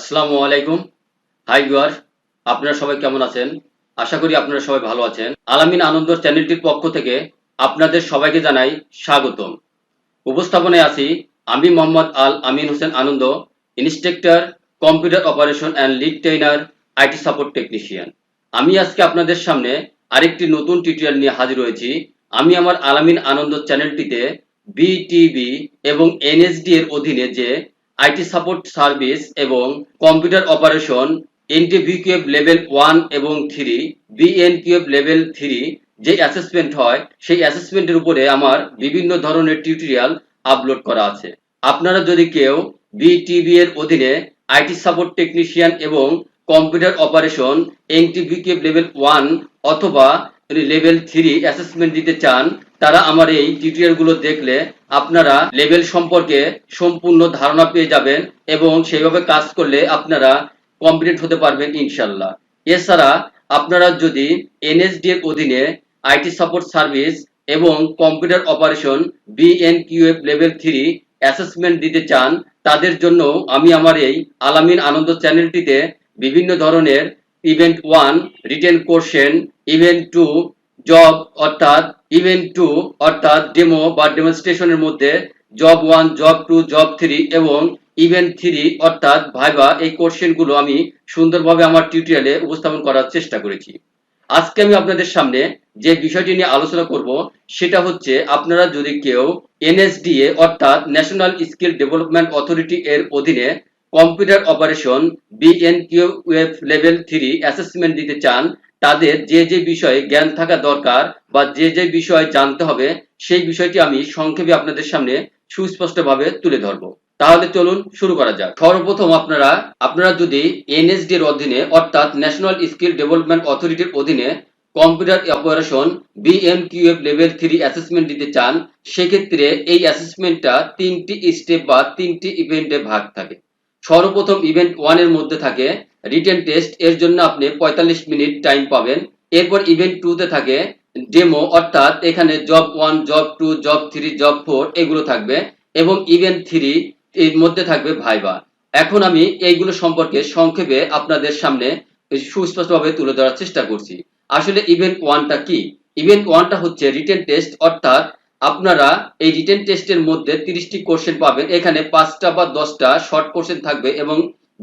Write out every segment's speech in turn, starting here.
আসসালামু আলাইকুম। High viewer আপনারা সবাই কেমন আছেন? আশা করি আপনারা সবাই ভালো আছেন। আলামিন আনন্দ চ্যানেলটির পক্ষ থেকে আপনাদের সবাইকে জানাই স্বাগতম। উপস্থাপনায় আছি আমি Mohammad Al Amin Hossain Ananda, instructor, computer operation and lead trainer IT support technician. আমি আজকে আপনাদের সামনে আরেকটি নতুন টিউটোরিয়াল নিয়ে হাজির হয়েছি। আমি আমার আলামিন আনন্দ চ্যানেলটিতে বিটিবি এবং এনএসডি এর অধীনে যে আইটি সাপোর্ট সার্ভিস এবং computer operation NTVQF level one এবং থ্রি বিএনকিউএফ লেভেল থ্রি যে অ্যাসেসমেন্ট হয়, সেই অ্যাসেসমেন্টের উপরে আমার বিভিন্ন ধরনের টিউটোরিয়াল আপলোড করা আছে। আপনারা যদি কেউ বিটিবি এর অধীনে আইটি সাপোর্ট টেকনিশিয়ান এবং computer operation NTVQF level one অথবা লেভেল থ্রি অ্যাসেসমেন্ট দিতে চান, তারা আমার এই টিউটোরিয়ালগুলো দেখলে আপনারা লেভেল সম্পর্কে সম্পূর্ণ ধারণা পেয়ে যাবেন এবং সেইভাবে কাজ করলে আপনারা কমপ্লিট হতে পারবেন ইনশাল্লাহ এছাড়া আপনারা যদি এনএসডি এর অধীনে আইটি সাপোর্ট সার্ভিস এবং computer operation BNQF level three assessment দিতে চান, তাদের জন্য আমি আমার এই আলামিন আনন্দ চ্যানেলটিতে বিভিন্ন ধরনের ইভেন্ট ওয়ান রিটেন কোর্সেন ইভেন্ট টু জব অর্থাৎ ইভেন্ট টু অর্থাৎ ডেমো বা ডেমনস্ট্রেশনের মধ্যে job one job two job three এবং ইভেন্ট থ্রি অর্থাৎ ভাইবা, এই কোশ্চেনগুলো আমি সুন্দরভাবে আমার টিউটোরিয়ালে উপস্থাপন করার চেষ্টা করেছি। আজকে আমি আপনাদের সামনে যে বিষয়টি নিয়ে আলোচনা করব, সেটা হচ্ছে আপনারা যদি কেউ এনএসডিএ অর্থাৎ ন্যাশনাল স্কিল ডেভেলপমেন্ট অথরিটি এর অধীনে computer operation BNQF level three assessment দিতে চান, তাদের যে যে বিষয়ে জ্ঞান থাকা দরকার বা যে যে বিষয় জানতে হবে, সেই বিষয়টি আমি সংক্ষেপে আপনাদের সামনে সুস্পষ্টভাবে তুলে ধরবো। তাহলে চলুন শুরু করা যাক। সর্বপ্রথম আপনারা আপনারা যদি এনএসডি এর অধীনে, অর্থাৎ ন্যাশনাল স্কিল ডেভেলপমেন্ট অথরিটির অধীনে computer operation BMQF level three assessment দিতে চান, সেক্ষেত্রে এই অ্যাসেসমেন্টটা তিনটি স্টেপ বা তিনটি ইভেন্টে ভাগ থাকে। সর্বপ্রথম ইভেন্ট ওয়ানের মধ্যে থাকে রিটেন টেস্ট এর জন্য আপনি পঁয়তাল্লিশ মিনিট টাইম পাবেন। এরপর ইভেন্ট টু তে থাকে ডেমো অর্থাৎ এখানে job one job two job three job four এগুলো থাকবে এবং ইভেন্ট থ্রি এর মধ্যে থাকবে ভাইবা এখন আমি এইগুলো সম্পর্কে সংক্ষেপে আপনাদের সামনে সুস্পষ্টভাবে তুলে ধরার চেষ্টা করছি। আসলে ইভেন্ট ওয়ানটা কি? ইভেন্ট ওয়ানটা হচ্ছে রিটেন টেস্ট অর্থাৎ আপনারা এই রিটেন টেস্টের মধ্যে তিরিশটি কোশ্চেন পাবেন। এখানে পাঁচটা বা দশটা শর্ট কোশ্চেন থাকবে এবং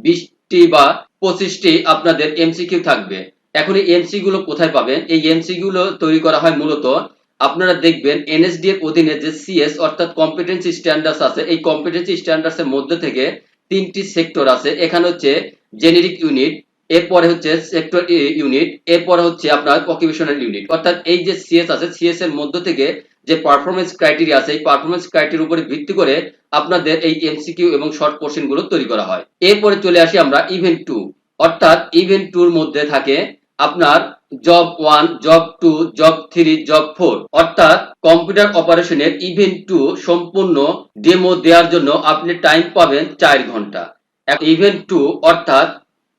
বিশটি বা পঁচিশটি আপনাদের এমসিকিউ থাকবে। এখন এই এমসি গুলো কোথায় পাবেন? এই এমসি গুলো তৈরি করা হয় মূলত আপনারা দেখবেন এনএসডি এর অধীনে যে সিএস অর্থাৎ কম্পিটেন্সি স্ট্যান্ডার্ডস আছে, এই কম্পিটেন্সি স্ট্যান্ডার্ডস এর মধ্যে থেকে তিনটি সেক্টর আছে। এখানে হচ্ছে জেনেরিক ইউনিট এরপরে হচ্ছে সেক্টর ইউনিট এরপরে হচ্ছে আপনার অকুপেশনাল ইউনিট অর্থাৎ এই যে সিএস আছে, সিএস এর মধ্যে থেকে যে পারফরমেন্স ক্রাইটেরিয়া আছে, এই পারফরমেন্স ক্রাইটেরিয়ার উপরে ভিত্তি করে আপনাদের এই এমসিকিউ এবং শর্ট কোশ্চেনগুলো তৈরি করা হয়। এরপরে চলে আসি আমরা ইভেন্ট টু অর্থাৎ ইভেন্ট টুর মধ্যে থাকে আপনার job one job two job three job four অর্থাৎ কম্পিউটার অপারেশনের ইভেন্ট টু সম্পূর্ণ ডেমো দেওয়ার জন্য আপনি টাইম পাবেন চার ঘণ্টা। ইভেন্ট টু অর্থাৎ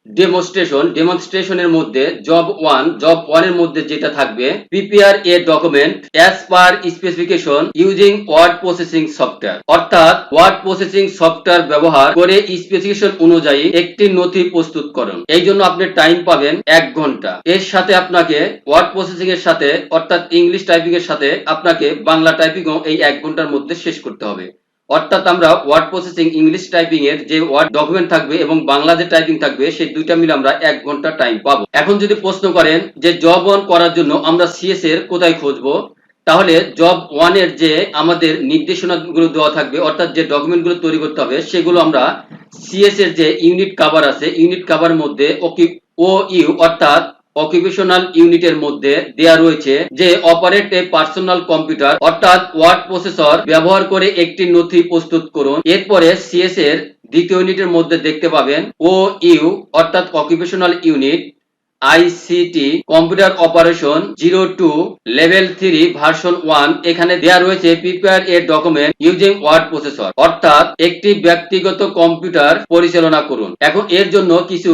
ডেমনস্ট্রেশন ডেমনস্ট্রেশনের মধ্যে জব ওয়ান জব ওয়ানের মধ্যে যেটা থাকবে prepare a document as per specification using word processing software অর্থাৎ ওয়ার্ড প্রসেসিং সফটওয়্যার ব্যবহার করে স্পেসিফিকেশন অনুযায়ী একটি নথি প্রস্তুত করুন। এই জন্য আপনি টাইম পাবেন এক ঘণ্টা। এর সাথে আপনাকে ওয়ার্ড প্রসেসিং এর সাথে, অর্থাৎ ইংলিশ টাইপিং এর সাথে আপনাকে বাংলা টাইপিংও এই এক ঘণ্টার মধ্যে শেষ করতে হবে। অর্থাৎ আমরা ওয়ার্ড প্রসেসিং ইংলিশ টাইপিং এর যে ওয়ার্ড ডকুমেন্ট থাকবে এবং বাংলা যে টাইপিং থাকবে, সেই দুইটা মিলে আমরা এক ঘণ্টা টাইম পাবো। এখন যদি প্রশ্ন করেন যে জব ওয়ান করার জন্য আমরা সিএস এর কোথায় খুঁজবো, তাহলে জব ওয়ানের যে আমাদের নির্দেশনাগুলো দেওয়া থাকবে, অর্থাৎ যে ডকুমেন্টগুলো তৈরি করতে হবে, সেগুলো আমরা সিএস এর যে ইউনিট কাভার আছে ইউনিট কাভার মধ্যে ও ইউ অর্থাৎ অকুপেশনাল ইউনিটের মধ্যে দেয়া রয়েছে যে অপারেট এ পার্সোনাল কম্পিউটার অর্থাৎ ওয়ার্ড প্রসেসর ব্যবহার করে একটি নথি প্রস্তুত করুন। এরপরে সিএস এর দ্বিতীয় ইউনিটের মধ্যে দেখতে পাবেন ও ইউ অর্থাৎ occupational unit ICT computer operation zero two level three version one এখানে দেয়া রয়েছে prepare a document using word processor অর্থাৎ একটি ব্যক্তিগত কম্পিউটার পরিচালনা করুন। এখন এর জন্য কিছু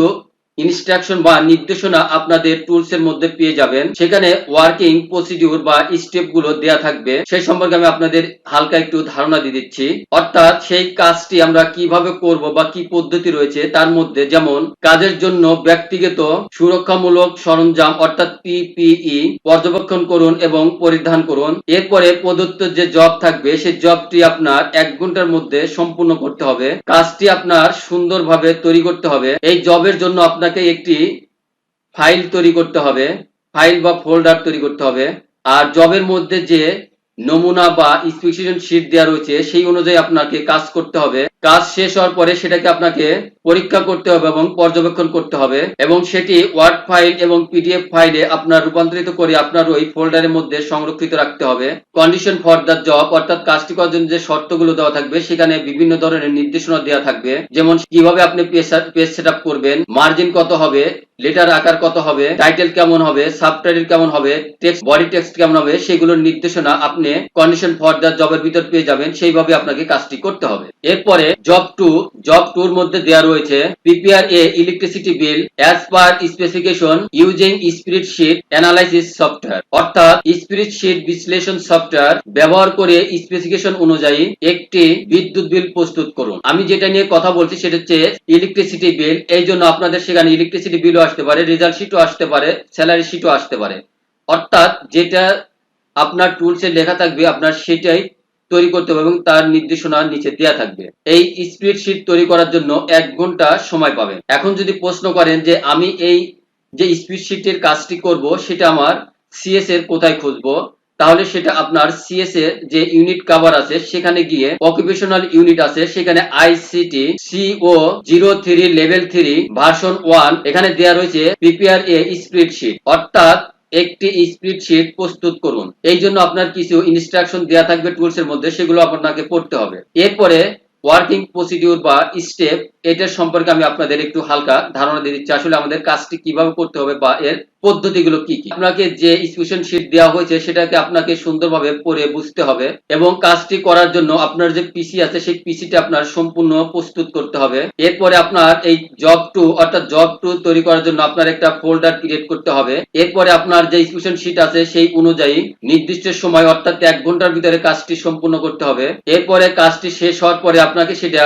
ইনস্ট্রাকশন বা নির্দেশনা আপনাদের টুলস এর মধ্যে পেয়ে যাবেন। সেখানে ওয়ার্কিং প্রসিডিউর বা স্টেপগুলো দেয়া থাকবে। সেই সম্পর্কে আমি আপনাদের হালকা একটু ধারণা দিয়ে দিচ্ছি। অর্থাৎ সেই কাজটি আমরা কীভাবে করব বা কি পদ্ধতি রয়েছে তার মধ্যে যেমন কাজের জন্য ব্যক্তিগত সুরক্ষামূলক সরঞ্জাম অর্থাৎ পিপিই পর্যবেক্ষণ করুন এবং পরিধান করুন। এরপরে প্রদত্ত যে জব থাকবে, সেই জবটি আপনার এক ঘণ্টার মধ্যে সম্পূর্ণ করতে হবে। কাজটি আপনার সুন্দরভাবে তৈরি করতে হবে। এই জবের জন্য আপনাকে একটি ফাইল তৈরি করতে হবে ফাইল বা ফোল্ডার তৈরি করতে হবে। আর জবের মধ্যে যে নমুনা বা স্পেসিফিকেশন শিট দেওয়া রয়েছে, সেই অনুযায়ী আপনাকে কাজ করতে হবে। কাজ শেষ হওয়ার পরে সেটাকে আপনাকে পরীক্ষা করতে হবে এবং পর্যবেক্ষণ করতে হবে এবং সেটি ওয়ার্ড ফাইল এবং পিডিএফ ফাইলে আপনার রূপান্তরিত করে আপনার ওই ফোল্ডারের মধ্যে সংরক্ষিত রাখতে হবে। কন্ডিশন ফর দ্য জব অর্থাৎ কাজটি করার জন্য যে শর্তগুলো দেওয়া থাকবে, সেখানে বিভিন্ন ধরনের নির্দেশনা দেওয়া থাকবে। যেমন কীভাবে আপনি পেজ সেট করবেন মার্জিন কত হবে লেটার আকার কত হবে? টাইটেল কেমন হবে? সাবটাইটেল কেমন হবে? টেক্সট বডি টেক্সট কেমন হবে? সেগুলোর নির্দেশনা আপনি কন্ডিশন ফর দ্য জবের ভিতর পেয়ে যাবেন। সেইভাবে আপনাকে কাজটি করতে হবে। এরপরে জব টু জব টুর মধ্যে দেওয়া রয়েছে prepare a electricity bill as per specification using spreadsheet analysis software অর্থাৎ স্পিরিট শিট বিশ্লেষণ সফটওয়্যার ব্যবহার করে স্পেসিফিকেশন অনুযায়ী একটি বিদ্যুৎ বিল প্রস্তুত করুন। আমি যেটা নিয়ে কথা বলছি সেটা হচ্ছে ইলেকট্রিসিটি বিল এই জন্য আপনাদের সেখানে ইলেকট্রিসিটি বিলও আসতে পারে রেজাল্ট শিটও আসতে পারে স্যালারি শিটও আসতে পারে। অর্থাৎ যেটা আপনার টুলসে লেখা থাকবে, আপনার সেটাই তৈরি করতে হবে এবং তার নির্দেশনা নিচে দেওয়া থাকবে। এই স্প্রেডশিট তৈরি করার জন্য এক ঘণ্টা সময় পাবেন। এখন যদি প্রশ্ন করেন যে আমি এই যে স্প্রেডশিটের কাজটি করব, সেটা আমার সিএস এর কোথায় খুঁজবো? তাহলে সেটা আপনার সিএস এর যে ইউনিট কভার আছে, সেখানে গিয়ে অকুপেশনাল ইউনিট আছে, সেখানে ICT CO zero three level three version one এখানে দেওয়া রয়েছে প্রিপেয়ার এ স্প্রেডশিট অর্থাৎ একটি স্প্রেডশিট প্রস্তুত করুন। এই জন্য আপনার কিছু ইনস্ট্রাকশন দেওয়া থাকবে টুলস এর মধ্যে, সেগুলো আপনাকে পড়তে হবে। এরপরে ওয়ার্কিং প্রসিডিউর বা স্টেপ এটার সম্পর্কে আমি আপনাদের একটু হালকা ধারণা দিয়ে দিচ্ছি। আসলে আমাদের কাজটি কীভাবে করতে হবে বা এর পদ্ধতিগুলো কি কি? আপনাকে যে স্পেশন শিট দেওয়া হয়েছে, সেটাকে আপনাকে সুন্দরভাবে পড়ে বুঝতে হবে এবং কাজটি করার জন্য আপনার যে পিসি আছে, সেই পিসিটা আপনার সম্পূর্ণ প্রস্তুত করতে হবে। এরপরে আপনার এই জব টু অর্থাৎ জব টু তৈরি করার জন্য আপনার একটা ফোল্ডার ক্রিয়েট করতে হবে। এরপরে আপনার যে স্পেশন শিট আছে, সেই অনুযায়ী নির্দিষ্ট সময়, অর্থাৎ এক ঘণ্টার ভিতরে কাজটি সম্পূর্ণ করতে হবে। এরপরে কাজটি শেষ হওয়ার পরে আপনাকে সেটা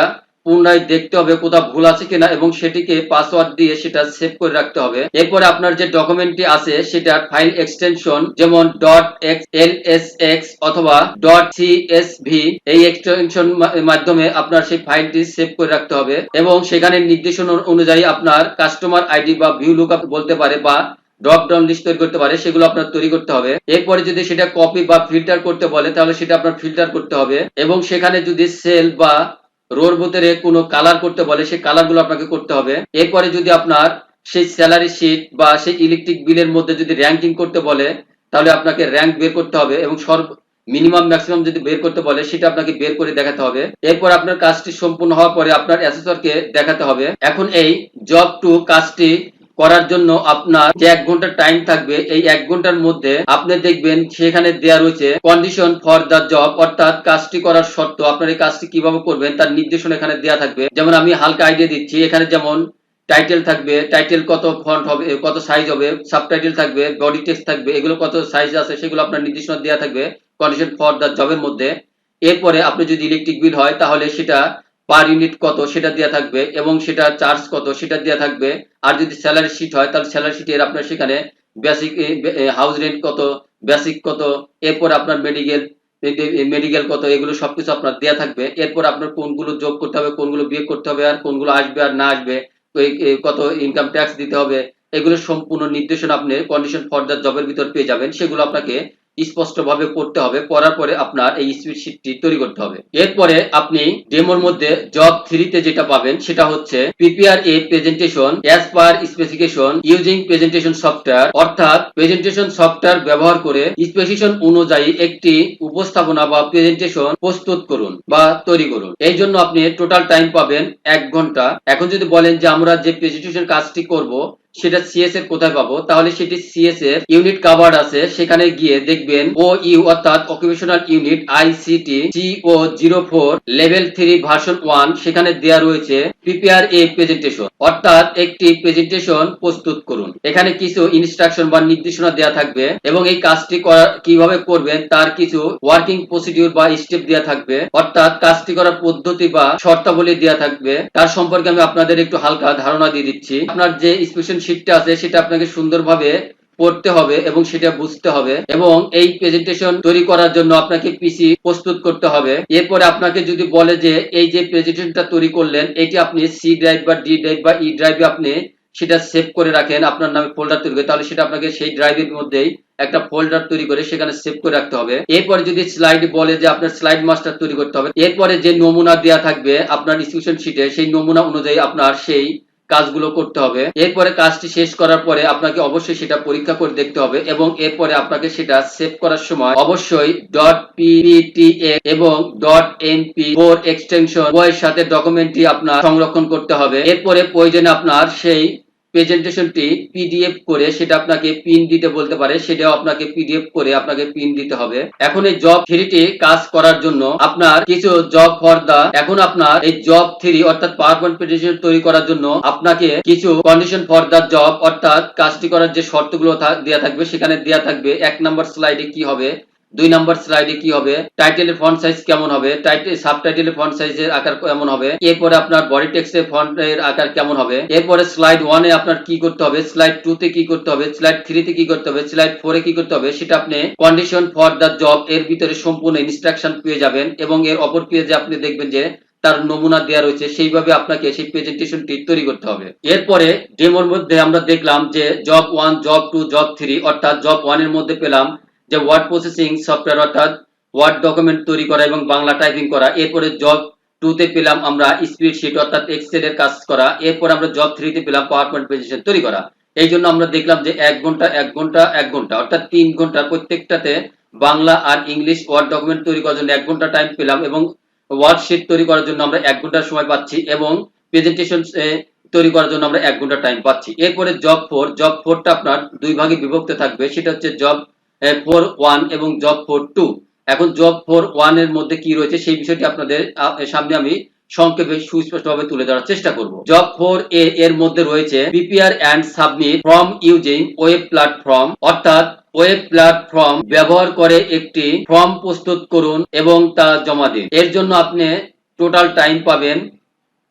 পুনরায় দেখতে হবে কোথাও ভুল আছে কিনা এবং সেটিকে পাসওয়ার্ড দিয়ে সেটা সেভ করে রাখতে হবে। এরপরে আপনার যে ডকুমেন্টটি আছে, সেটা ফাইল এক্সটেনশন যেমন. Dot X L S X অথবা. ডট সিএসভি এই এক্সটেনশন মাধ্যমে আপনার সেই ফাইলটি সেভ করে রাখতে হবে এবং সেখানে নির্দেশনা অনুযায়ী আপনার কাস্টমার আইডি বা ভিউ লুকআপ বলতে পারে বা ড্রপ ডাউন লিস্ট তৈরি করতে পারে, সেগুলো আপনার তৈরি করতে হবে। এরপরে যদি সেটা কপি বা ফিল্টার করতে বলে, তাহলে সেটা আপনার ফিল্টার করতে হবে এবং সেখানে যদি সেল বা রোর ভিতরে কোনো কালার করতে বলে, সেই কালারগুলো আপনাকে করতে হবে। এরপরে যদি আপনার সেই স্যালারি শিট বা সেই ইলেকট্রিক বিলের মধ্যে যদি র্যাঙ্কিং করতে বলে, তাহলে আপনাকে র্যাঙ্ক বের করতে হবে এবং সর্ব মিনিমাম ম্যাক্সিমাম যদি বের করতে বলে, সেটা আপনাকে বের করে দেখাতে হবে। এরপর আপনার কাজটি সম্পূর্ণ হওয়ার পরে আপনার অ্যাসেসরকে দেখাতে হবে। এখন এই জব টু কাজটি করার জন্য আপনার যে এক ঘণ্টার টাইম থাকবে, এই এক ঘণ্টার মধ্যে আপনি দেখবেন সেখানে দেয়া রয়েছে কন্ডিশন ফর দ্য জব অর্থাৎ কাজটি করার শর্ত। আপনার এই কাজটি কীভাবে করবেন, তার নির্দেশনা এখানে দেয়া থাকবে। যেমন আমি হালকা আইডিয়া দিচ্ছি, এখানে যেমন টাইটেল থাকবে টাইটেল কত ফন্ট হবে, কত সাইজ হবে সাবটাইটেল থাকবে বডি টেক্সট থাকবে, এগুলো কত সাইজ আছে সেগুলো আপনার নির্দেশনা দেওয়া থাকবে কন্ডিশন ফর দ্য জবের মধ্যে। এরপরে আপনি যদি ইলেকট্রিক বিল হয়, তাহলে সেটা পার ইউনিট কত সেটা দেওয়া থাকবে এবং সেটা চার্জ কত সেটা দেওয়া থাকবে। আর যদি স্যালারি শিট হয়, তাহলে স্যালারি শিটের আপনার সেখানে বেসিক হাউস রেন্ট কত বেসিক কত, এরপর আপনার মেডিকেল মেডিকেল কত, এগুলো সবকিছু আপনার দেওয়া থাকবে। এরপর আপনার কোনগুলো যোগ করতে হবে, কোনগুলো বিয়োগ করতে হবে, আর কোনগুলো আসবে আর না আসবে কত ইনকাম ট্যাক্স দিতে হবে, এগুলো সম্পূর্ণ নির্দেশনা আপনি কন্ডিশন ফর দ্য জবের ভিতর পেয়ে যাবেন। সেগুলো আপনাকে স্পষ্টভাবে পড়তে হবে পড়ার পরে আপনার এই স্প্রেডশিটটি তৈরি করতে হবে। এরপরে আপনি ডেমোর মধ্যে জব থ্রিতে যেটা পাবেন, সেটা হচ্ছে prepare a presentation as per specification using presentation software অর্থাৎ প্রেজেন্টেশন সফটওয়্যার ব্যবহার করে স্পেসিফিকেশন অনুযায়ী একটি উপস্থাপনা বা প্রেজেন্টেশন প্রস্তুত করুন বা তৈরি করুন। এই জন্য আপনি টোটাল টাইম পাবেন এক ঘণ্টা। এখন যদি বলেন যে আমরা যে প্রেজেন্টেশন কাজটি করব সেটা সিএস এর কোথায় পাবো? তাহলে সেটি সিএস এর ইউনিট কাভার্ড আছে। সেখানে গিয়ে দেখবেন ও ইউ অর্থাৎ occupational unit ICT CO zero four level three version one সেখানে দেয়া রয়েছে প্রিপেয়ার এ প্রেজেন্টেশন অর্থাৎ একটি প্রেজেন্টেশন প্রস্তুত করুন। এখানে কিছু ইনস্ট্রাকশন বা নির্দেশনা দেওয়া থাকবে এবং এই কাজটি কীভাবে করবেন তার কিছু ওয়ার্কিং প্রসিডিউর বা স্টেপ দেওয়া থাকবে। অর্থাৎ কাজটি করার পদ্ধতি বা শর্তাবলী দেওয়া থাকবে। তার সম্পর্কে আমি আপনাদের একটু হালকা ধারণা দিয়ে দিচ্ছি। আপনার যে স্পেশন শিটটা আছে, সেটা আপনাকে সুন্দরভাবে পড়তে হবে এবং সেটা বুঝতে হবে এবং এই প্রেজেন্টেশন তৈরি করার জন্য আপনাকে পিসি প্রস্তুত করতে হবে। এরপরে আপনাকে যদি বলে যে, এই যে প্রেজেন্টেশনটা তৈরি করলেন, এটি আপনি সি ড্রাইভ বা ডি ড্রাইভ বা ই ড্রাইভে আপনি সেটা সেভ করে রাখেন আপনার নামে ফোল্ডার তৈরি করে, তাহলে সেটা আপনাকে সেই ড্রাইভের মধ্যেই একটা ফোল্ডার তৈরি করে সেখানে সেভ করে রাখতে হবে। এরপরে যদি স্লাইড বলে যে, আপনার স্লাইড মাস্টার তৈরি করতে হবে, এরপরে যে নমুনা দেওয়া থাকবে আপনার ডিসক্রিপশন শিটে সেই নমুনা অনুযায়ী আপনার সেই কাজগুলো করতে হবে। এরপরে কাজটি শেষ করার পরে আপনাকে অবশ্যই সেটা পরীক্ষা করে দেখতে হবে এবং এরপরে আপনাকে সেটা সেভ করার সময় অবশ্যই. ডট পিপিটিএ এবং. ডট এমপি ফোর এক্সটেনশন বইয়ের সাথে ডকুমেন্টটি আপনার সংরক্ষণ করতে হবে। এরপরে প্রয়োজনে আপনার সেই প্রেজেন্টেশনটি পিডিএফ করে সেটা আপনাকে পিন দিতে বলতে পারে, সেটাও আপনাকে পিডিএফ করে আপনাকে পিন দিতে হবে। এখন এই জব থ্রিটি কাজ করার জন্য আপনার কিছু জব ফর দা এখন আপনার এই জব থ্রি অর্থাৎ পাওয়ার পয়েন্ট তৈরি করার জন্য আপনাকে কিছু কন্ডিশন ফর দা জব অর্থাৎ কাজটি করার যে শর্তগুলো দেয়া থাকবে, সেখানে দেয়া থাকবে এক নম্বর স্লাইডে কি হবে। দুই নাম্বার স্লাইডে কি হবে? টাইটেলের ফন্ট সাইজ কেমন হবে? টাইটেল সাবটাইটেলের ফন্ট সাইজের আকার কেমন হবে? এরপরে আপনার বডি টেক্সটের ফন্টের আকার কেমন হবে? এরপরে স্লাইড ওয়ানে আপনার কি করতে হবে? স্লাইড টু তে কি করতে হবে? স্লাইড থ্রি তে কি করতে হবে? স্লাইড ফোরে কি করতে হবে? সেটা আপনি কন্ডিশন ফর দ্য জব এর ভিতরে সম্পূর্ণ ইনস্ট্রাকশন পেয়ে যাবেন এবং এর অপর পেজে আপনি দেখবেন যে তার নমুনা দেওয়া রয়েছে। সেইভাবে আপনাকে সেই প্রেজেন্টেশনটি তৈরি করতে হবে। এরপরে ডেমোর মধ্যে আমরা দেখলাম যে job one job two job three অর্থাৎ জব ওয়ানের মধ্যে পেলাম যে ওয়ার্ড প্রসেসিং সফটওয়্যার অর্থাৎ ওয়ার্ড ডকুমেন্ট তৈরি করা এবং বাংলা টাইপিং করা। এরপরে জব টু তে পেলাম আমরা স্প্রেডশিট অর্থাৎ এক্সেল এর কাজ করা। এরপর আমরা জব থ্রি তে পেলাম পাওয়ার পয়েন্ট প্রেজেন্টেশন তৈরি করা। এই জন্য আমরা দেখলাম যে এক ঘণ্টা এক ঘণ্টা এক ঘণ্টা অর্থাৎ তিন ঘণ্টা প্রত্যেকটাতে বাংলা আর ইংলিশ ওয়ার্ড ডকুমেন্ট তৈরি করার জন্য এক ঘণ্টা টাইম পেলাম এবং ওয়ার্ড শিট তৈরি করার জন্য আমরা এক ঘণ্টার সময় পাচ্ছি এবং প্রেজেন্টেশন তৈরি করার জন্য আমরা এক ঘণ্টা টাইম পাচ্ছি। এরপরে জব ফোর জব ফোরটা আপনার দুই ভাগে বিভক্ত থাকবে। সেটা হচ্ছে জব ফোর ওয়ান এবং জব ফোর টু এখন জব ফোর ওয়ানের মধ্যে কি রয়েছে সেই বিষয়টি আপনাদের সামনে আমি সংক্ষেপে সুস্পষ্টভাবে তুলে ধরার চেষ্টা করব। জব ফোর এ, এর মধ্যে রয়েছে prepare and submit from using web platform অর্থাৎ ওয়েব প্ল্যাটফর্ম ব্যবহার করে একটি ফর্ম প্রস্তুত করুন এবং তা জমা দিন। এর জন্য আপনি টোটাল টাইম পাবেন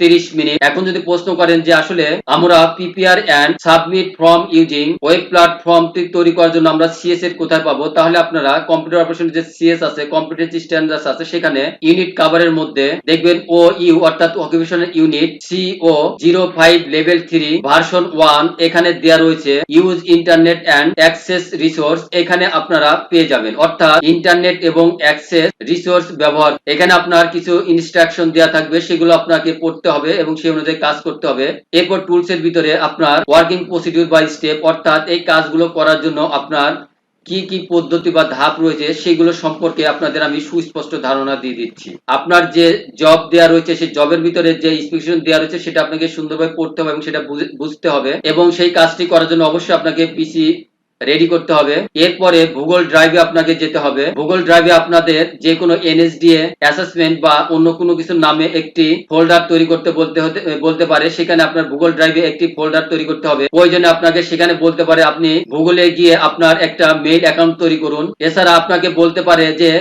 তিরিশ মিনিট। এখন যদি প্রশ্ন করেন যে আসলে আমরা prepare and submit form using web প্ল্যাটফর্মটি তৈরি করার জন্য আমরা সিএস এর কোথায় পাবো, তাহলে আপনারা কম্পিউটার অপারেশন যে সিএস আছে কম্পিউটার স্ট্যান্ডার্ডস আছে, সেখানে ইউনিট কাভারের মধ্যে দেখবেন ও ইউ অর্থাৎ occupational unit CO zero five level three version one এখানে দেওয়া রয়েছে use internet and access resource এখানে আপনারা পেয়ে যাবেন, অর্থাৎ ইন্টারনেট এবং অ্যাক্সেস রিসোর্স ব্যবহার। এখানে আপনার কিছু ইনস্ট্রাকশন দেওয়া থাকবে, সেগুলো আপনাকে পড়তে হবে এবং সেই অনুযায়ী কাজ করতে হবে। এরপর টুলস এর ভিতরে আপনার ওয়ার্কিং প্রসিডিউর বাই স্টেপ অর্থাৎ এই কাজগুলো করার জন্য আপনার কি কি পদ্ধতি বা ধাপ রয়েছে সেগুলো সম্পর্কে আপনাদের আমি সুস্পষ্ট ধারণা দিয়ে দিচ্ছি। আপনার যে জব দেওয়া রয়েছে, সেই জবের ভিতরে যে স্পেসিফিকেশন দেওয়া রয়েছে, সেটা আপনাকে সুন্দরভাবে পড়তে হবে এবং সেটা বুঝে- বুঝতে হবে এবং সেই কাজটি করার জন্য অবশ্যই আপনাকে পিসি রেডি করতে হবে। এরপরে গুগল ড্রাইভে আপনাকে যেতে হবে। গুগল ড্রাইভে আপনাদের যে কোনো এনএসডিএ অ্যাসেসমেন্ট বা অন্য কোনো কিছুর নামে একটি ফোল্ডার তৈরি করতে বলতে বলতে পারে। সেখানে আপনার গুগল ড্রাইভে একটি ফোল্ডার তৈরি করতে হবে। প্রয়োজনে আপনাকে সেখানে বলতে পারে আপনি গুগলে গিয়ে আপনার একটা মেইল অ্যাকাউন্ট তৈরি করুন। এছাড়া আপনাকে বলতে পারে যে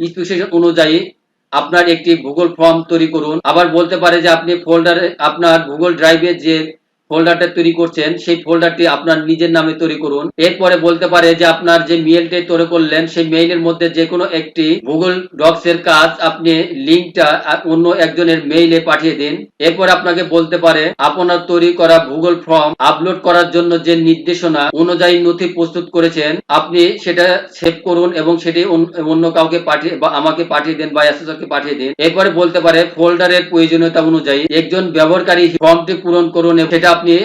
স্পেসিফিকেশন অনুযায়ী আপনার একটি গুগল ফর্ম তৈরি করুন। আবার বলতে পারে যে আপনি ফোল্ডারে আপনার গুগল ড্রাইভে যে ফোল্ডারটা তৈরি করছেন, সেই ফোল্ডারটি আপনার নিজের নামে তৈরি করুন। এরপরে বলতে পারে যে আপনার যে মেইলটি তৈরি করলেন, সেই মেইলের মধ্যে যে কোনো একটি গুগল ডক্স এর কাজ আপনি লিঙ্কটা অন্য একজনের মেইলে পাঠিয়ে দিন। এরপর আপনাকে বলতে পারে, আপনার তৈরি করা গুগল ফর্ম আপলোড করার জন্য যে নির্দেশনা অনুযায়ী নথি প্রস্তুত করেছেন, আপনি সেটা সেভ করুন এবং সেটি অন্য- কাউকে পাঠিয়ে বা আমাকে পাঠিয়ে দেন বা অ্যাসেসরকে পাঠিয়ে দিন। এরপরে বলতে পারে ফোল্ডারের প্রয়োজনীয়তা অনুযায়ী একজন ব্যবহারকারী ফর্মটি পূরণ করুন সেটা আপনি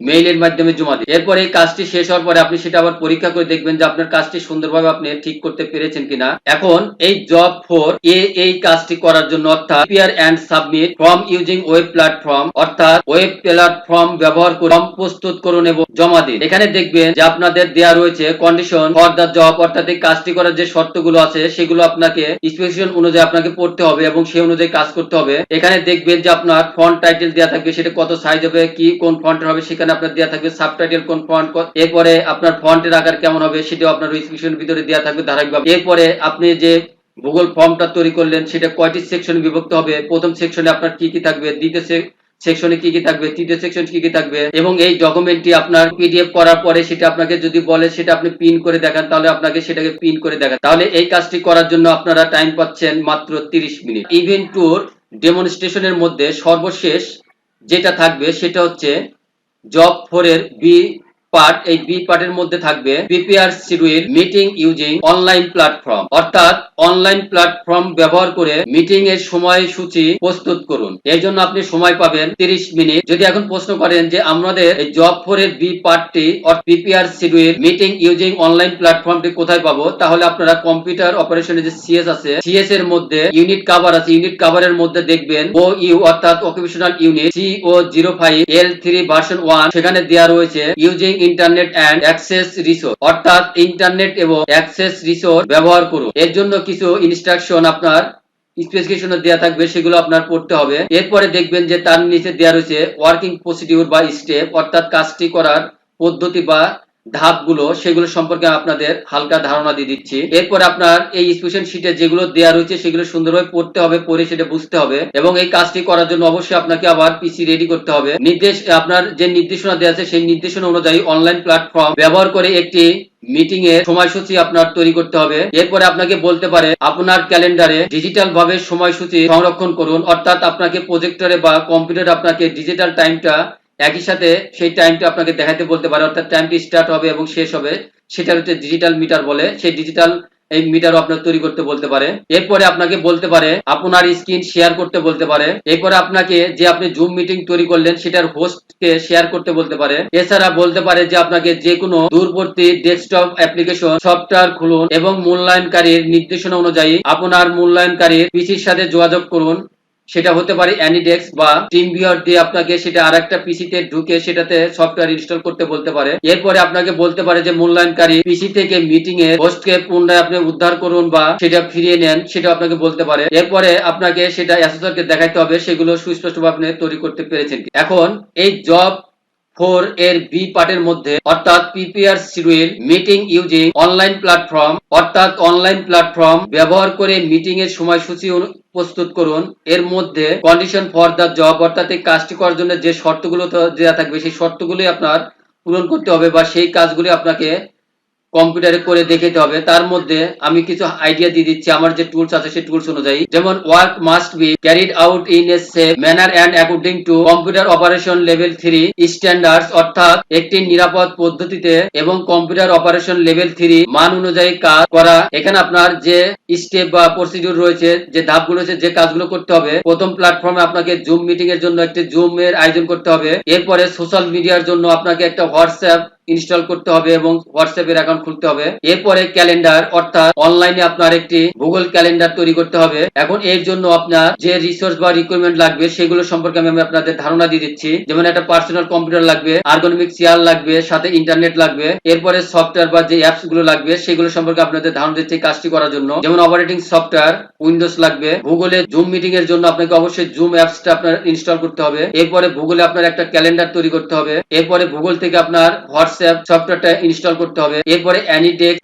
মেইলের মাধ্যমে জমা দিন এরপরে এই কাজটি শেষ হওয়ার পরে আপনি সেটা আবার পরীক্ষা করে দেখবেন যে আপনার কাজটি সুন্দরভাবে আপনি ঠিক করতে পেরেছেন কিনা। এখন এই জব ফোর এ, এই কাজটি করার জন্য অর্থাৎ prepare and submit form using web platform অর্থাৎ ওয়েব প্ল্যাটফর্ম ব্যবহার করে ফর্ম প্রস্তুত করুন এবং জমা দিন। এখানে দেখবেন যে আপনাদের দেয়া রয়েছে কন্ডিশন ফর দ্য জব অর্থাৎ এই কাজটি করার যে শর্তগুলো আছে, সেগুলো আপনাকে স্পেসিফিকেশন অনুযায়ী আপনাকে পড়তে হবে এবং সেই অনুযায়ী কাজ করতে হবে। এখানে দেখবেন যে আপনার ফন্ট টাইটেল দেওয়া থাকবে, সেটা কত সাইজ হবে, কি কোন ফন্টের হবে, সেখানে আপনার দেওয়া থাকবে সাবটাইটেল কোন ফন্ট এরপরে আপনার ফন্টের আকার কেমন হবে সেটাও আপনার স্পেসিফিকেশনের ভিতরে দেওয়া থাকবে ধারাবাহিকভাবে। এরপরে আপনি যে গুগল ফর্মটা তৈরি করলেন, সেটা কয়টি সেকশনে বিভক্ত হবে? প্রথম সেকশনে আপনার কি কি থাকবে? দ্বিতীয় সেকশনে কি কি থাকবে? তৃতীয় সেকশন কি কি থাকবে? এবং এই ডকুমেন্টটি আপনার পিডিএফ করার পরে সেটা আপনাকে যদি বলে সেটা আপনি পিন করে দেখান, তাহলে আপনাকে সেটাকে পিন করে দেখান। তাহলে এই কাজটি করার জন্য আপনারা টাইম পাচ্ছেন মাত্র 30 মিনিট। ইভেন্ট ট্যুর ডেমনস্ট্রেশনের মধ্যে সর্বশেষ যেটা থাকবে সেটা হচ্ছে জব ফোরের বি পার্ট এই বি পার্টের মধ্যে থাকবে prepare schedule meeting using online platform অর্থাৎ অনলাইন প্ল্যাটফর্ম ব্যবহার করে মিটিং এর সময়সূচি প্রস্তুত করুন। এর জন্য আপনি সময় পাবেন 30 মিনিট। যদি এখন প্রশ্ন করেন যে আমাদের এই জব ফোর এর B পার্টটি or prepare schedule meeting using online প্ল্যাটফর্মটি কোথায় পাবো, তাহলে আপনারা কম্পিউটার অপারেশনের যে সিএস আছে সিএস এর মধ্যে ইউনিট কভার আছে। ইউনিট কভারের মধ্যে দেখবেন ও ইউ অর্থাৎ occupational unit C O zero five L three version one সেখানে দেওয়া রয়েছে using internet and access resource অর্থাৎ ইন্টারনেট এবং অ্যাক্সেস রিসোর্স ব্যবহার করুন। এর জন্য কিছু ইনস্ট্রাকশন আপনার স্পেসিফিকেশনে দেওয়া থাকবে, সেগুলো আপনার পড়তে হবে। এরপরে দেখবেন যে তার নিচে দেওয়া রয়েছে ওয়ার্কিং প্রসিডিউর বা স্টেপ অর্থাৎ কাজটি করার পদ্ধতি বা ধাপগুলো, সেগুলো সম্পর্কে আপনাদের হালকা ধারণা দিয়ে দিচ্ছি। এরপর আপনার এই স্পেশাল শিটে যেগুলো দেওয়া রয়েছে, সেগুলো সুন্দরভাবে পড়তে হবে, পড়ে সেটা বুঝতে হবে এবং এই কাজটি করার জন্য অবশ্যই আপনাকে আবার পিসি রেডি করতে হবে। নির্দেশ, আপনার যে নির্দেশনা দেওয়া আছে, সেই নির্দেশনা অনুযায়ী অনলাইন প্ল্যাটফর্ম ব্যবহার করে একটি মিটিং এর সময়সূচি আপনার তৈরি করতে হবে। এরপরে আপনাকে বলতে পারে, আপনার ক্যালেন্ডারে ডিজিটাল ভাবে সময়সূচি সংরক্ষণ করুন। অর্থাৎ আপনাকে প্রজেক্টরে বা কম্পিউটার আপনাকে ডিজিটাল টাইমটা একই সাথে সেই টাইমটা আপনাকে দেখাতে বলতে পারে, অর্থাৎ টাইমটি স্টার্ট হবে এবং শেষ হবে সেটা হচ্ছে ডিজিটাল মিটার বলে, সেই ডিজিটাল এই মিটারও আপনার তৈরি করতে বলতে পারে। এরপরে আপনাকে বলতে পারে, আপনার স্ক্রিন শেয়ার করতে বলতে পারে। এরপরে আপনাকে যে আপনি জুম মিটিং তৈরি করলেন, সেটার হোস্টকে শেয়ার করতে বলতে পারে। এছাড়া বলতে পারে যে আপনাকে যে কোনো দূরবর্তী ডেস্কটপ অ্যাপ্লিকেশন সফটওয়্যার খুলুন এবং মূল্যায়নকারীর নির্দেশনা অনুযায়ী আপনার মূল্যায়নকারীর পিসির সাথে যোগাযোগ করুন। সেটা হতে পারে অ্যানিডেক্স বা টিম বিয়ার দিয়ে আপনাকে সেটা আর একটা পিসিতে ঢুকে সেটাতে সফটওয়্যার ইনস্টল করতে বলতে পারে। এরপরে আপনাকে বলতে পারে যে মূল্যায়নকারী পিসি থেকে মিটিং এ হোস্টকে পুনরায় আপনি উদ্ধার করুন বা সেটা ফিরিয়ে নেন সেটা আপনাকে বলতে পারে। এরপরে আপনাকে সেটা অ্যাসেসরকে দেখাইতে হবে, সেগুলো সুস্পষ্টভাবে আপনি তৈরি করতে পেরেছেন। এখন এই জব ফোর এর বি পার্টের মধ্যে, অর্থাৎ prepare schedule, meeting using, online platform, অর্থাৎ অনলাইন প্ল্যাটফর্ম ব্যবহার করে মিটিং এর সময়সূচি প্রস্তুত করুন। এর মধ্যে কন্ডিশন ফর দ্য জব অর্থাৎ এই কাজটি করার জন্য যে শর্তগুলো দেওয়া থাকবে, সেই শর্তগুলি আপনার পূরণ করতে হবে বা সেই কাজগুলি আপনাকে কম্পিউটারে করে দেখাতে হবে। তার মধ্যে আমি কিছু আইডিয়া দিয়ে দিচ্ছি। আমার যে টুলস আছে, সেই টুলস অনুযায়ী। যেমন work must be carried out in a safe manner and according to computer operation level three standards অর্থাৎ একটি নিরাপদ পদ্ধতিতে এবং কম্পিউটার অপারেশন লেভেল থ্রি মান অনুযায়ী কাজ করা। এখানে আপনার যে স্টেপ বা প্রসিডিউর রয়েছে, যে ধাপগুলো রয়েছে, যে কাজগুলো করতে হবে, প্রথম প্ল্যাটফর্মে আপনাকে জুম মিটিং এর জন্য একটি জুম এর আয়োজন করতে হবে। এরপরে সোশ্যাল মিডিয়ার জন্য আপনাকে একটা হোয়াটসঅ্যাপ ইনস্টল করতে হবে এবং হোয়াটসঅ্যাপ এর অ্যাকাউন্ট খুলতে হবে। এরপরে ক্যালেন্ডার অর্থাৎ অনলাইনে আপনার একটি গুগল ক্যালেন্ডার তৈরি করতে হবে। এখন এর জন্য আপনার যে রিসোর্স বা রিকোয়ারমেন্ট লাগবে, সেগুলো সম্পর্কে আমি আপনাদের ধারণা দিয়ে দিচ্ছি। যেমন একটা পার্সোনাল কম্পিউটার লাগবে আর্গোনমিক চেয়ার লাগবে, সাথে ইন্টারনেট লাগবে, এরপরে সফটওয়্যার বা যে অ্যাপসগুলো লাগবে, সেগুলো সম্পর্কে আপনাদের ধারণা দিচ্ছি কাজটি করার জন্য। যেমন অপারেটিং সফটওয়্যার উইন্ডোজ লাগবে। গুগলে জুম মিটিং এর জন্য আপনাকে অবশ্যই জুম অ্যাপসটা আপনার ইনস্টল করতে হবে। এরপরে গুগলে আপনার একটা ক্যালেন্ডার তৈরি করতে হবে। এরপরে গুগল থেকে আপনার হোয়াটসঅ্যাপ সফটওয়্যারটা ইনস্টল করতে হবে। এরপরে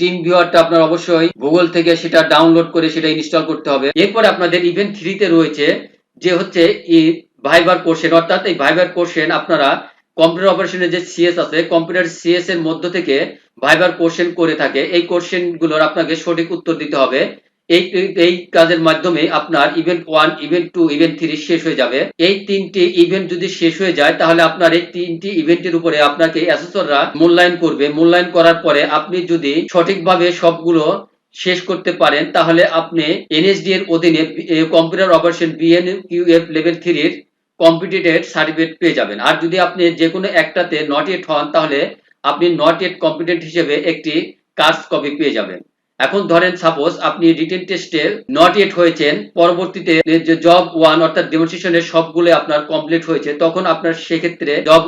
টিম ভিউয়ারটা আপনার অবশ্যই গুগল থেকে সেটা ডাউনলোড করে সেটা ইনস্টল করতে হবে। এরপরে আপনাদের ইভেন্ট থ্রিতে রয়েছে যে হচ্ছে ভাইবার কোশ্চেন অর্থাৎ এই ভাইবার কোশ্চেন আপনারা কম্পিউটার অপারেশনের যে সিএস আছে কম্পিউটার সিএস এর মধ্য থেকে ভাইবার কোশ্চেন করে থাকে। এই কোশ্চেনগুলোর আপনাকে সঠিক উত্তর দিতে হবে। এই এই কাজের মাধ্যমে আপনার event one event two event three শেষ হয়ে যাবে। এই তিনটি ইভেন্ট যদি শেষ হয়ে যায়, তাহলে আপনার এই তিনটি ইভেন্টের উপরে আপনাকে অ্যাসেসররা মূল্যায়ন করবে। মূল্যায়ন করার পরে আপনি যদি সঠিকভাবে সবগুলো শেষ করতে পারেন, তাহলে আপনি এনএসডি এর অধীনে computer operation BN BNQF level থ্রির কম্পিটিটেড সার্টিফিকেট পেয়ে যাবেন। আর যদি আপনি যে কোনো একটাতে নট এট হন, তাহলে আপনি নট এট কম্পিটেন্ট হিসেবে একটি কার্স কপি পেয়ে যাবেন। এখন ধরেন সাপোজ আপনি রিটেন টেস্টে নট এট হয়েছেন, পরবর্তীতে যে জব ওয়ান অর্থাৎ ডেমনস্ট্রেশনের সবগুলো আপনার কমপ্লিট হয়েছে, তখন আপনার সেক্ষেত্রে জব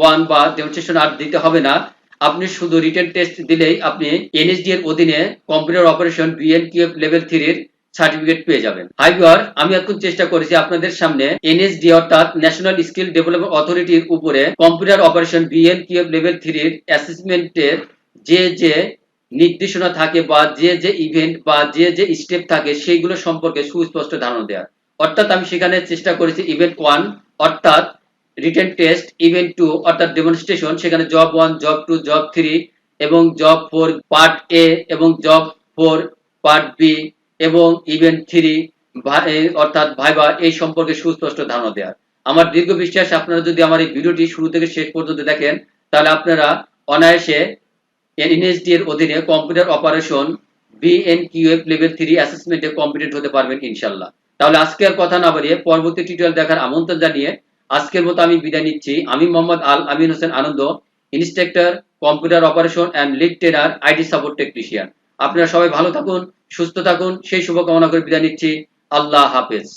ওয়ান বা ডেমনস্ট্রেশন আর দিতে হবে না। আপনি শুধু রিটেন টেস্ট দিলেই আপনি এনএসডি এর অধীনে কম্পিউটার অপারেশন বিএনকিউএফ লেভেল থ্রির সার্টিফিকেট পেয়ে যাবেন। হাইবার আমি এখন চেষ্টা করেছি আপনাদের সামনে এনএসডি অর্থাৎ ন্যাশনাল স্কিল ডেভেলপমেন্ট অথরিটির উপরে কম্পিউটার অপারেশন বিএনকিউএফ লেভেল থ্রির অ্যাসেসমেন্টের যে যে নির্দেশনা থাকে বা যে যে ইভেন্ট বা যে যে স্টেপ থাকে, সেইগুলো সম্পর্কে সুস্পষ্ট ধারণা দেওয়ার অর্থাৎ আমি সেখানে চেষ্টা করেছি ইভেন্ট ওয়ান অর্থাৎ রিটেন টেস্ট ইভেন্ট টু অর্থাৎ ডেমনস্ট্রেশন সেখানে job one job two job three এবং জব ফোর পার্ট এ এবং জব ফোর পার্ট বি এবং ইভেন্ট থ্রি অর্থাৎ ভাইবা এই সম্পর্কে সুস্পষ্ট ধারণা দেওয়ার আমার দীর্ঘ বিশ্বাস, আপনারা যদি আমার এই ভিডিওটি শুরু থেকে শেষ পর্যন্ত দেখেন, তাহলে আপনারা অনায়াসে এনএসডি অধীনে computer operation BNQF level three অ্যাসেসমেন্টে competent হতে পারবেন ইনশাল্লাহ। তাহলে আজকে আর কথা না বাড়িয়ে পরবর্তী টিউটোরিয়াল দেখার আমন্ত্রণ জানিয়ে আজকের মতো আমি বিদায় নিচ্ছি। আমি Mohammad Al Amin Hossain Ananda instructor computer operation and lead trainer IT support technician আপনারা সবাই ভালো থাকুন, সুস্থ থাকুন, সেই শুভকামনা করে বিদায় নিচ্ছি। আল্লাহ হাফেজ।